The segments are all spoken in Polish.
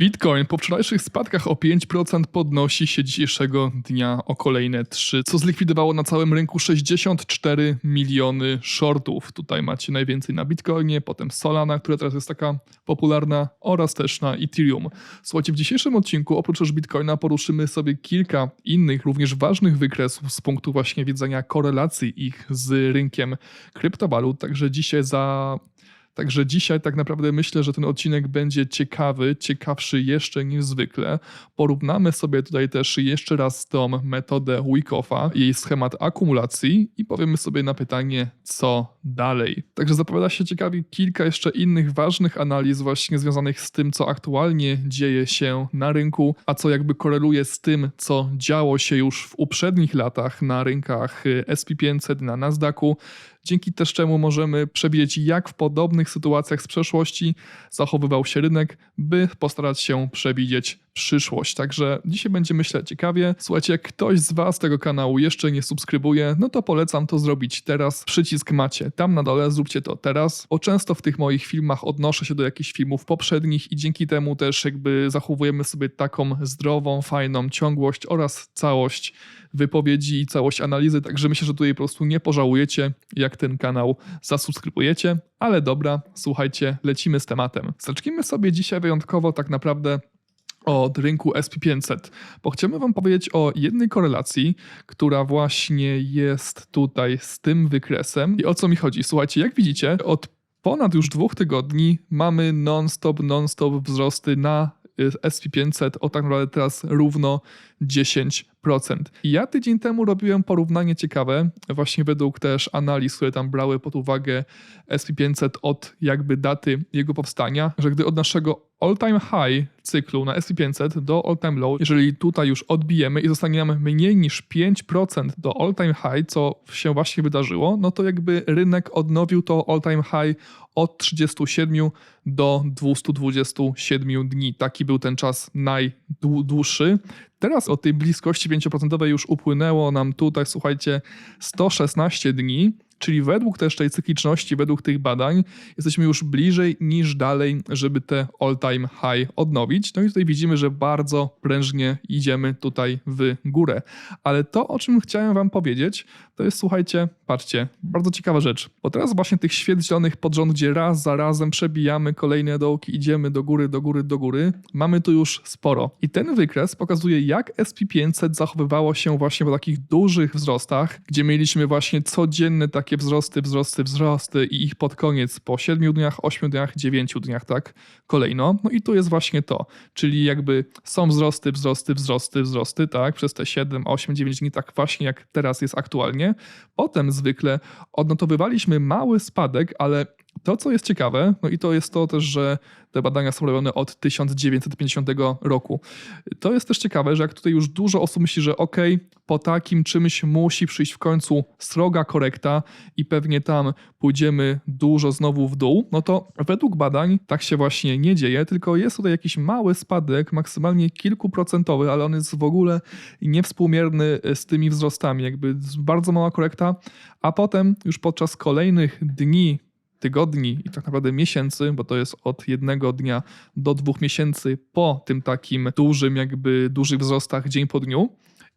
Bitcoin po wczorajszych spadkach o 5% podnosi się dzisiejszego dnia o kolejne 3, co zlikwidowało na całym rynku 64 miliony shortów. Tutaj macie najwięcej na Bitcoinie, potem Solana, która teraz jest taka popularna, oraz też na Ethereum. Słuchajcie, w dzisiejszym odcinku oprócz już Bitcoina poruszymy sobie kilka innych, również ważnych wykresów z punktu właśnie widzenia korelacji ich z rynkiem kryptowalut. Także dzisiaj za Także dzisiaj tak naprawdę myślę, że ten odcinek będzie ciekawy, ciekawszy jeszcze niż zwykle. Porównamy sobie tutaj też jeszcze raz tą metodę Wyckoff'a, jej schemat akumulacji i powiemy sobie na pytanie, co dalej. Także zapowiada się ciekawie kilka jeszcze innych ważnych analiz właśnie związanych z tym, co aktualnie dzieje się na rynku, a co jakby koreluje z tym, co działo się już w uprzednich latach na rynkach SP500, na Nasdaqu dzięki też czemu możemy przewidzieć, jak w podobnych sytuacjach z przeszłości zachowywał się rynek, by postarać się przewidzieć przyszłość. Także dzisiaj będzie myślę ciekawie. Słuchajcie, jak ktoś z Was tego kanału jeszcze nie subskrybuje, no to polecam to zrobić teraz. Przycisk macie tam na dole, zróbcie to teraz, bo często w tych moich filmach odnoszę się do jakichś filmów poprzednich i dzięki temu też jakby zachowujemy sobie taką zdrową, fajną ciągłość oraz całość wypowiedzi i całość analizy, także myślę, że tutaj po prostu nie pożałujecie, jak ten kanał zasubskrybujecie. Ale dobra, słuchajcie, lecimy z tematem. Zacznijmy sobie dzisiaj wyjątkowo tak naprawdę od rynku SP500, bo chcemy Wam powiedzieć o jednej korelacji, która właśnie jest tutaj z tym wykresem. I o co mi chodzi? Słuchajcie, jak widzicie, od ponad już dwóch tygodni mamy non-stop, non-stop wzrosty na y, SP500 o tak naprawdę teraz równo 10%. I ja tydzień temu robiłem porównanie ciekawe, właśnie według też analiz, które tam brały pod uwagę SP500 od jakby daty jego powstania, że gdy od naszego all-time high cyklu na SP500 do all-time low, jeżeli tutaj już odbijemy i zostanie nam mniej niż 5% do all-time high, co się właśnie wydarzyło, no to jakby rynek odnowił to all-time high od 37 do 227 dni. Taki był ten czas najdłuższy. Teraz od tej bliskości 5% już upłynęło nam tutaj, słuchajcie, 116 dni. Czyli według też tej cykliczności, według tych badań, jesteśmy już bliżej niż dalej, żeby te all-time high odnowić. No i tutaj widzimy, że bardzo prężnie idziemy tutaj w górę. Ale to, o czym chciałem Wam powiedzieć, to jest, słuchajcie, patrzcie, bardzo ciekawa rzecz. Bo teraz właśnie tych świec zielonych pod rząd, gdzie raz za razem przebijamy kolejne dołki, idziemy do góry, do góry, do góry, mamy tu już sporo. I ten wykres pokazuje, jak SP500 zachowywało się właśnie w takich dużych wzrostach, gdzie mieliśmy właśnie codzienne takie takie wzrosty, wzrosty, wzrosty i ich pod koniec po 7 dniach, 8 dniach, 9 dniach, tak, kolejno. No i tu jest właśnie to, czyli jakby są wzrosty, wzrosty, wzrosty, wzrosty, tak, przez te 7, 8, 9 dni, tak właśnie jak teraz jest aktualnie. Potem zwykle odnotowywaliśmy mały spadek, ale to, co jest ciekawe, no i to jest to też, że te badania są robione od 1950 roku. To jest też ciekawe, że jak tutaj już dużo osób myśli, że ok, po takim czymś musi przyjść w końcu sroga korekta i pewnie tam pójdziemy dużo znowu w dół, no to według badań tak się właśnie nie dzieje, tylko jest tutaj jakiś mały spadek, maksymalnie kilkuprocentowy, ale on jest w ogóle niewspółmierny z tymi wzrostami, jakby bardzo mała korekta, a potem już podczas kolejnych dni tygodni i tak naprawdę miesięcy, bo to jest od jednego dnia do dwóch miesięcy po tym takim dużym, jakby dużych wzrostach dzień po dniu.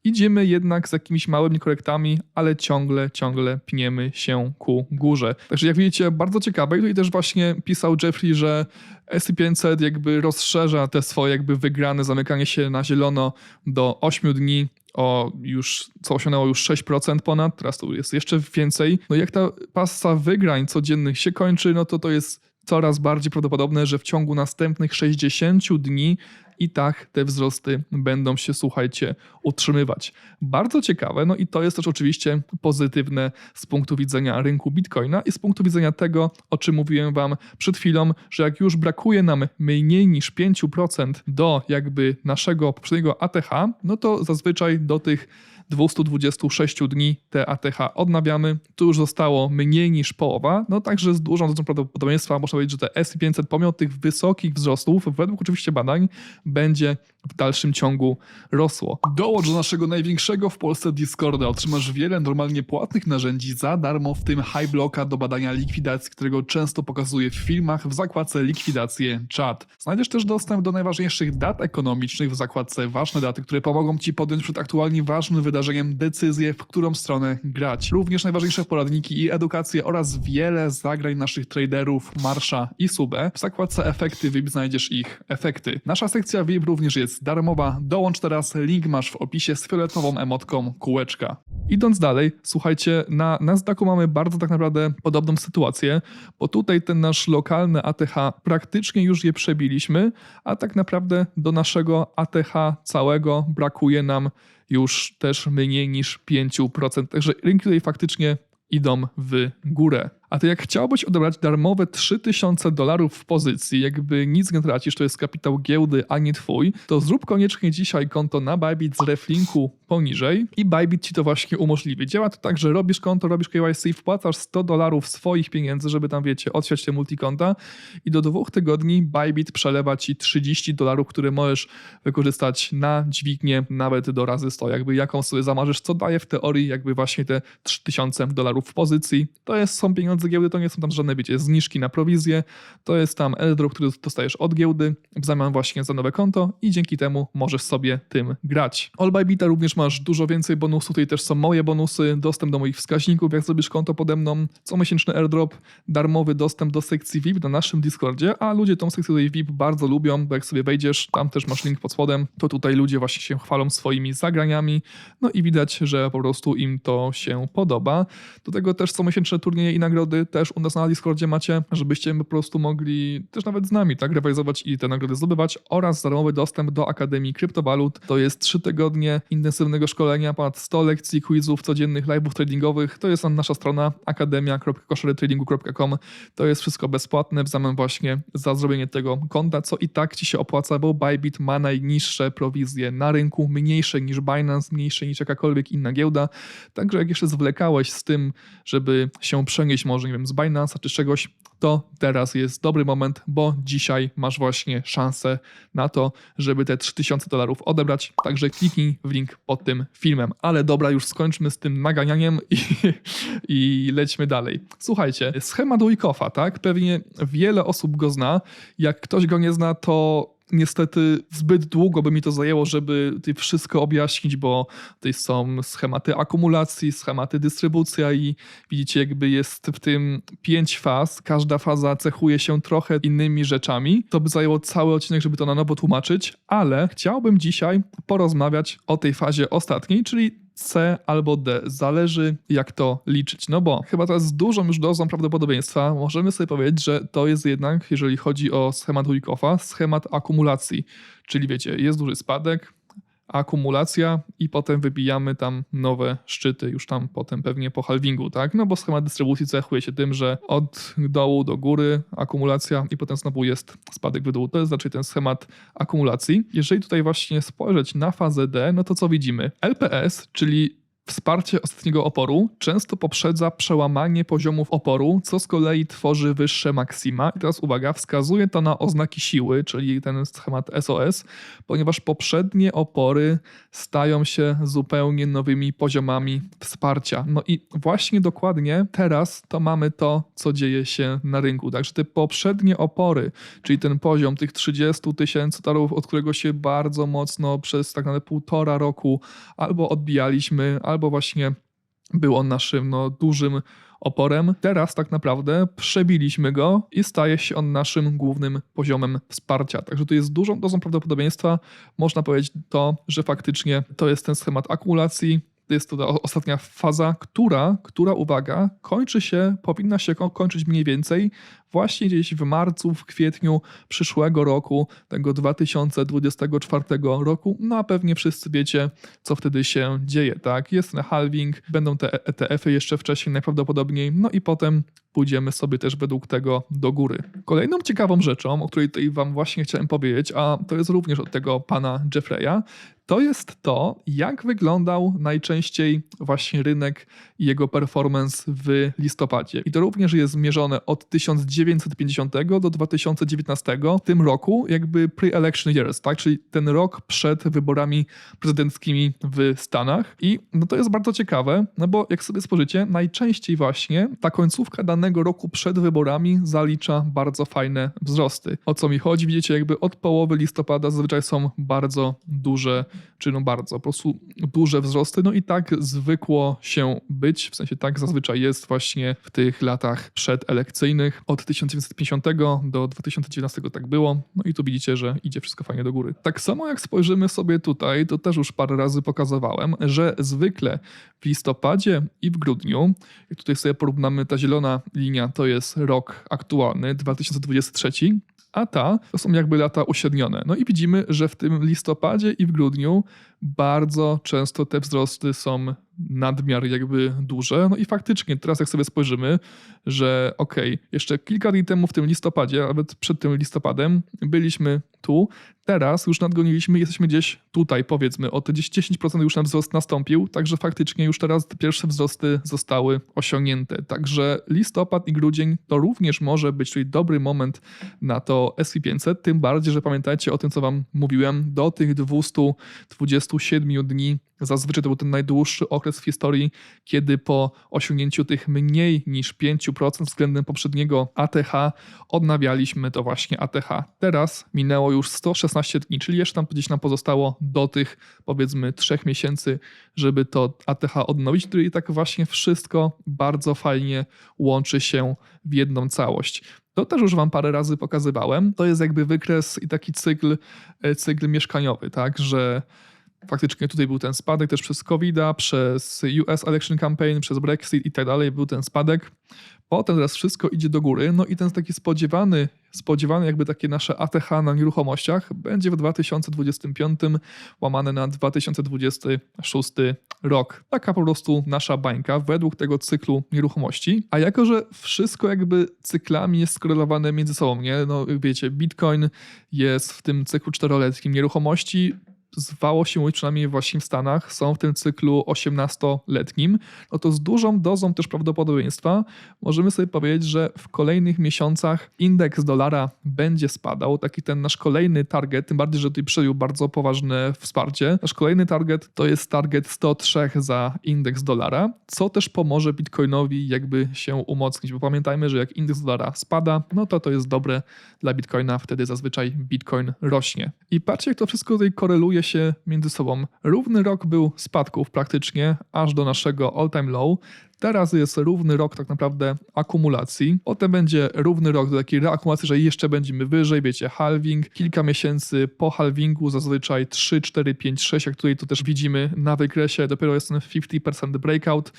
Idziemy jednak z jakimiś małymi korektami, ale ciągle, ciągle pniemy się ku górze. Także jak widzicie, bardzo ciekawe. I tutaj też właśnie pisał Jeffrey, że S500 jakby rozszerza te swoje jakby wygrane zamykanie się na zielono do 8 dni o już, co osiągnęło już 6% ponad, teraz to jest jeszcze więcej. No jak ta pasa wygrań codziennych się kończy, no to to jest coraz bardziej prawdopodobne, że w ciągu następnych 60 dni i tak te wzrosty będą się, słuchajcie, utrzymywać. Bardzo ciekawe, no i to jest też oczywiście pozytywne z punktu widzenia rynku Bitcoina i z punktu widzenia tego, o czym mówiłem Wam przed chwilą, że jak już brakuje nam mniej niż 5% do jakby naszego poprzedniego ATH, no to zazwyczaj do tych 226 dni te ATH odnawiamy. Tu już zostało mniej niż połowa, no także z dużą dozą prawdopodobieństwa można powiedzieć, że te S500 pomimo tych wysokich wzrostów, według oczywiście badań, będzie w dalszym ciągu rosło. Dołącz do naszego największego w Polsce Discorda. Otrzymasz wiele normalnie płatnych narzędzi za darmo, w tym High Blocka do badania likwidacji, którego często pokazuję w filmach w zakładce likwidacje czat. Znajdziesz też dostęp do najważniejszych dat ekonomicznych w zakładce ważne daty, które pomogą Ci podjąć przed aktualnie ważnym wydarzeniem decyzję, w którą stronę grać. Również najważniejsze poradniki i edukacje oraz wiele zagrań naszych traderów Marsza i Sube. W zakładce efekty VIP znajdziesz ich efekty. Nasza sekcja VIP również jest darmowa. Dołącz teraz, link masz w opisie z fioletową emotką kółeczka. Idąc dalej, słuchajcie, na Nasdaqu mamy bardzo tak naprawdę podobną sytuację, bo tutaj ten nasz lokalny ATH praktycznie już je przebiliśmy, a tak naprawdę do naszego ATH całego brakuje nam już też mniej niż 5%. Także rynki tutaj faktycznie idą w górę. A ty jak chciałbyś odebrać darmowe 3000 dolarów w pozycji, jakby nic nie tracisz, to jest kapitał giełdy, a nie twój, to zrób koniecznie dzisiaj konto na Bybit z reflinku poniżej i Bybit ci to właśnie umożliwi. Działa to tak, że robisz konto, robisz KYC, wpłacasz 100 dolarów swoich pieniędzy, żeby tam, wiecie, odsiać te multikonta i do dwóch tygodni Bybit przelewa ci 30 dolarów, które możesz wykorzystać na dźwignię nawet do razy 100. Jakby jaką sobie zamarzysz, co daje w teorii jakby właśnie te 3000 dolarów w pozycji. To jest, są pieniądze giełdy, to nie są tam żadne, wiecie, zniżki na prowizję, to jest tam airdrop, który dostajesz od giełdy w zamian właśnie za nowe konto i dzięki temu możesz sobie tym grać. All by Bita również masz dużo więcej bonusów, tutaj też są moje bonusy, dostęp do moich wskaźników, jak zrobisz konto pode mną, comiesięczny airdrop, darmowy dostęp do sekcji VIP na naszym Discordzie, a ludzie tą sekcję tutaj VIP bardzo lubią, bo jak sobie wejdziesz, tam też masz link pod spodem, to tutaj ludzie właśnie się chwalą swoimi zagraniami, no i widać, że po prostu im to się podoba. Do tego też comiesięczne turnieje i nagrody też u nas na Discordzie macie, żebyście po prostu mogli też nawet z nami tak rywalizować i te nagrody zdobywać oraz darmowy dostęp do Akademii Kryptowalut. To jest 3 tygodnie intensywnego szkolenia, ponad 100 lekcji, quizów, codziennych live'ów tradingowych. To jest nasza strona akademia.koszarytradingu.com. To jest wszystko bezpłatne w zamian właśnie za zrobienie tego konta, co i tak ci się opłaca, bo Bybit ma najniższe prowizje na rynku, mniejsze niż Binance, mniejsze niż jakakolwiek inna giełda. Także jak jeszcze zwlekałeś z tym, żeby się przenieść może, nie wiem, z Binance'a czy czegoś, to teraz jest dobry moment, bo dzisiaj masz właśnie szansę na to, żeby te 3000 dolarów odebrać. Także kliknij w link pod tym filmem. Ale dobra, już skończmy z tym naganianiem i, i lećmy dalej. Słuchajcie, schemat Wyckoff'a, tak? Pewnie wiele osób go zna. Jak ktoś go nie zna, to niestety zbyt długo by mi to zajęło, żeby tutaj wszystko objaśnić, bo tutaj są schematy akumulacji, schematy dystrybucja i widzicie jakby jest w tym pięć faz. Każda faza cechuje się trochę innymi rzeczami. To by zajęło cały odcinek, żeby to na nowo tłumaczyć, ale chciałbym dzisiaj porozmawiać o tej fazie ostatniej, czyli C albo D. Zależy jak to liczyć. No bo chyba teraz z dużą już dozą prawdopodobieństwa możemy sobie powiedzieć, że to jest jednak, jeżeli chodzi o schemat Wyckoff'a, schemat akumulacji. Czyli wiecie, jest duży spadek, akumulacja i potem wybijamy tam nowe szczyty, już tam potem pewnie po halvingu, tak? No bo schemat dystrybucji cechuje się tym, że od dołu do góry akumulacja i potem znowu jest spadek w dół. To jest raczej ten schemat akumulacji. Jeżeli tutaj właśnie spojrzeć na fazę D, no to co widzimy? LPS, czyli Wsparcie ostatniego oporu często poprzedza przełamanie poziomów oporu, co z kolei tworzy wyższe maksima. I teraz uwaga, wskazuje to na oznaki siły, czyli ten schemat SOS, ponieważ poprzednie opory stają się zupełnie nowymi poziomami wsparcia. No i właśnie dokładnie teraz to mamy to, co dzieje się na rynku. Także te poprzednie opory, czyli ten poziom tych 30 tysięcy dolarów, od którego się bardzo mocno przez tak naprawdę półtora roku albo odbijaliśmy, albo właśnie był on naszym no, dużym oporem. Teraz tak naprawdę przebiliśmy go i staje się on naszym głównym poziomem wsparcia. Także tu jest dużą dozą prawdopodobieństwa, można powiedzieć to, że faktycznie to jest ten schemat akumulacji, jest to ta ostatnia faza, która, która uwaga, kończy się, powinna się kończyć mniej więcej właśnie gdzieś w marcu, w kwietniu przyszłego roku, tego 2024 roku. No a pewnie wszyscy wiecie, co wtedy się dzieje, tak? Jest ten halving, będą te ETF-y jeszcze wcześniej najprawdopodobniej, no i potem pójdziemy sobie też według tego do góry. Kolejną ciekawą rzeczą, o której tutaj wam właśnie chciałem powiedzieć, a to jest również od tego pana Jeffreya, to jest to, jak wyglądał najczęściej właśnie rynek i jego performance w listopadzie. I to również jest zmierzone od 1950 do 2019, w tym roku jakby pre-election years, tak? czyli ten rok przed wyborami prezydenckimi w Stanach. I no to jest bardzo ciekawe, no bo jak sobie spojrzycie, najczęściej właśnie ta końcówka danego roku przed wyborami zalicza bardzo fajne wzrosty. O co mi chodzi? Widzicie, jakby od połowy listopada zazwyczaj są bardzo duże, czy no bardzo, po prostu duże wzrosty. No i tak zwykło się być, w sensie tak zazwyczaj jest właśnie w tych latach przedelekcyjnych. Od 1950 do 2019 tak było. No i tu widzicie, że idzie wszystko fajnie do góry. Tak samo jak spojrzymy sobie tutaj, to też już parę razy pokazywałem, że zwykle w listopadzie i w grudniu, jak tutaj sobie porównamy, ta zielona linia to jest rok aktualny, 2023, a ta to są jakby lata uśrednione. No i widzimy, że w tym listopadzie i w grudniu bardzo często te wzrosty są nadmiar jakby duże. No i faktycznie teraz jak sobie spojrzymy, że okej, okay, jeszcze kilka dni temu w tym listopadzie, nawet przed tym listopadem byliśmy tu, teraz już nadgoniliśmy, jesteśmy gdzieś tutaj powiedzmy, o te 10% już nam wzrost nastąpił, także faktycznie już teraz te pierwsze wzrosty zostały osiągnięte. Także listopad i grudzień to również może być czyli dobry moment na to SP500, tym bardziej, że pamiętajcie o tym, co wam mówiłem, do tych 227 dni Zazwyczaj to był ten najdłuższy okres w historii, kiedy po osiągnięciu tych mniej niż 5% względem poprzedniego ATH odnawialiśmy to właśnie ATH. Teraz minęło już 116 dni, czyli jeszcze tam gdzieś nam pozostało do tych powiedzmy 3 miesięcy, żeby to ATH odnowić, który i tak właśnie wszystko bardzo fajnie łączy się w jedną całość. To też już Wam parę razy pokazywałem. To jest jakby wykres i taki cykl, e, cykl mieszkaniowy, tak, że faktycznie tutaj był ten spadek też przez covid przez US Election Campaign, przez Brexit i tak dalej, był ten spadek. Potem teraz wszystko idzie do góry, no i ten taki spodziewany, spodziewany jakby takie nasze ATH na nieruchomościach będzie w 2025 łamane na 2026 rok. Taka po prostu nasza bańka według tego cyklu nieruchomości. A jako, że wszystko jakby cyklami jest skorelowane między sobą, nie? No wiecie, Bitcoin jest w tym cyklu czteroletnim, nieruchomości zwało się mówić, przynajmniej właśnie w Stanach, są w tym cyklu 18-letnim, no to z dużą dozą też prawdopodobieństwa możemy sobie powiedzieć, że w kolejnych miesiącach indeks dolara będzie spadał. Taki ten nasz kolejny target, tym bardziej, że tutaj przejął bardzo poważne wsparcie. Nasz kolejny target to jest target 103 za indeks dolara, co też pomoże Bitcoinowi jakby się umocnić, bo pamiętajmy, że jak indeks dolara spada, no to to jest dobre dla Bitcoina, wtedy zazwyczaj Bitcoin rośnie. I patrzcie, jak to wszystko tutaj koreluje się między sobą. Równy rok był spadków praktycznie, aż do naszego all-time low. Teraz jest równy rok tak naprawdę akumulacji. Potem będzie równy rok do takiej reakumulacji, że jeszcze będziemy wyżej, wiecie, halving. Kilka miesięcy po halvingu, zazwyczaj 3, 4, 5, 6, jak tutaj to też widzimy na wykresie, dopiero jest ten 50% breakout,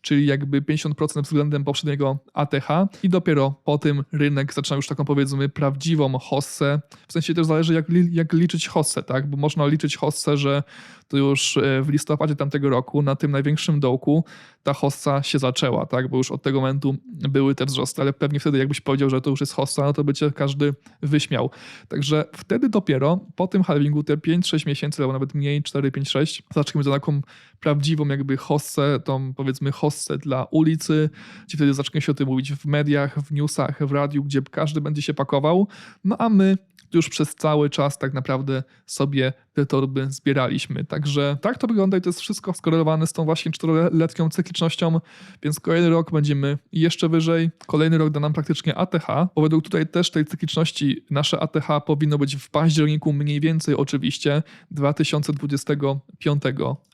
czyli jakby 50% względem poprzedniego ATH i dopiero po tym rynek zaczyna już taką powiedzmy prawdziwą hossę. W sensie też zależy jak, jak liczyć hossę, tak? Bo można liczyć hossę, że to już e, w listopadzie tamtego roku na tym największym dołku ta hossa się zaczęła, tak? Bo już od tego momentu były te wzrosty, ale pewnie wtedy jakbyś powiedział, że to już jest hossa, no to by cię każdy wyśmiał. Także wtedy dopiero po tym halvingu te 5-6 miesięcy, albo nawet mniej, 4-5-6, zaczniemy za taką prawdziwą jakby hossę, tą powiedzmy hossę dla ulicy, gdzie wtedy zacznie się o tym mówić w mediach, w newsach, w radiu, gdzie każdy będzie się pakował, no a my już przez cały czas tak naprawdę sobie te torby zbieraliśmy. Także tak to wygląda i to jest wszystko skorelowane z tą właśnie czteroletnią cyklicznością, więc kolejny rok będziemy jeszcze wyżej. Kolejny rok da nam praktycznie ATH, bo według tutaj też tej cykliczności nasze ATH powinno być w październiku mniej więcej oczywiście 2025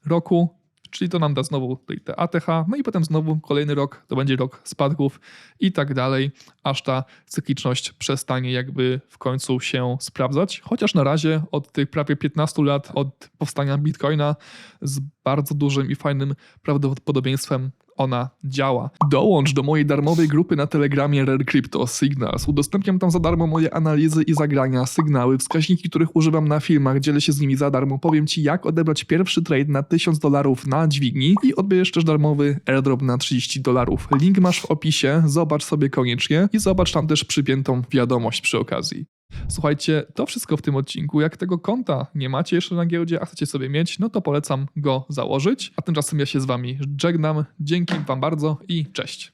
roku. Czyli to nam da znowu te ATH, no i potem znowu kolejny rok to będzie rok spadków i tak dalej, aż ta cykliczność przestanie jakby w końcu się sprawdzać. Chociaż na razie od tych prawie 15 lat od powstania Bitcoina z bardzo dużym i fajnym prawdopodobieństwem ona działa. Dołącz do mojej darmowej grupy na Telegramie Rare Crypto Signals. Udostępniam tam za darmo moje analizy i zagrania, sygnały, wskaźniki, których używam na filmach, dzielę się z nimi za darmo. Powiem Ci, jak odebrać pierwszy trade na 1000 dolarów na dźwigni i odbierzesz też darmowy airdrop na 30 dolarów. Link masz w opisie, zobacz sobie koniecznie i zobacz tam też przypiętą wiadomość przy okazji. Słuchajcie, to wszystko w tym odcinku. Jak tego konta nie macie jeszcze na giełdzie, a chcecie sobie mieć, no to polecam go założyć. A tymczasem ja się z wami żegnam. Dzięki wam bardzo i cześć.